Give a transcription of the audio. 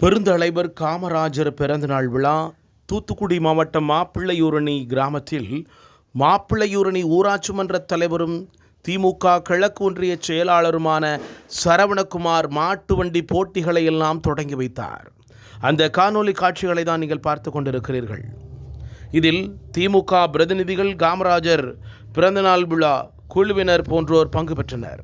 பெருந்தலைவர் காமராஜர் பிறந்தநாள் விழா தூத்துக்குடி மாவட்டம் மாப்பிள்ளையூரணி கிராமத்தில் மாப்பிள்ளையூரணி ஊராட்சி மன்ற தலைவரும் திமுக கிழக்கு ஒன்றிய செயலாளருமான சரவணகுமார் மாட்டு வண்டி போட்டிகளை எல்லாம் தொடங்கி வைத்தார். அந்த காணொளி காட்சிகளை தான் நீங்கள் பார்த்து கொண்டிருக்கிறீர்கள். இதில் திமுக பிரதிநிதிகள் காமராஜர் பிறந்தநாள் விழா குழுவினர் போன்றோர் பங்கு பெற்றனர்.